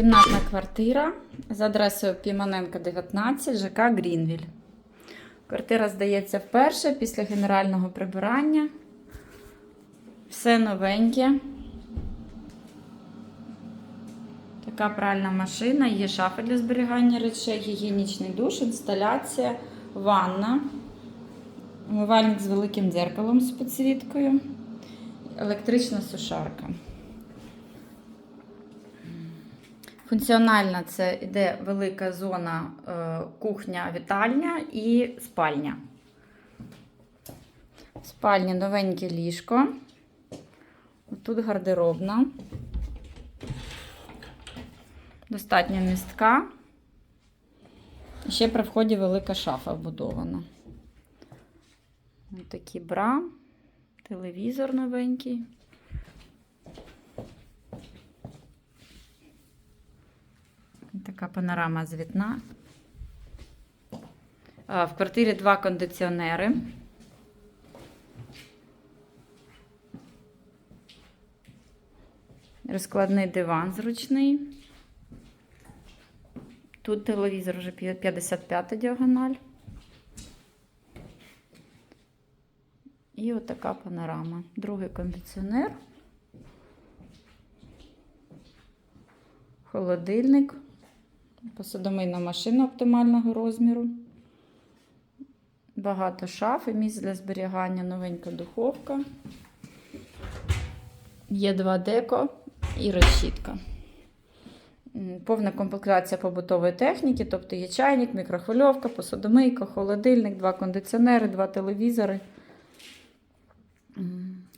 Двокімнатна квартира з адресою Піманенка 19, ЖК Грінвіль. Квартира здається вперше після генерального прибирання. Все новеньке. Така пральна машина, є шафа для зберігання речей, гігієнічний душ, інсталяція, ванна, умивальник з великим дзеркалом з підсвіткою, електрична сушарка. Функціональна це йде велика зона е, кухня, вітальня і спальня. В спальні новеньке ліжко. Тут гардеробна. Достатньо містка. Ще при вході велика шафа вбудована. Ось такі бра, телевізор новенький. Така панорама з вікна. В квартирі два кондиціонери. Розкладний диван зручний. Тут телевізор вже 55 діагональ. І отака панорама. Другий кондиціонер. Холодильник. Посудомийна машина оптимального розміру. Багато шаф і місць для зберігання, новенька духовка. Є два деко і решітка. Повна комплектація побутової техніки, тобто є чайник, мікрохвильовка, посудомийка, холодильник, два кондиціонери, два телевізори.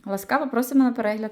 Ласкаво просимо на перегляд.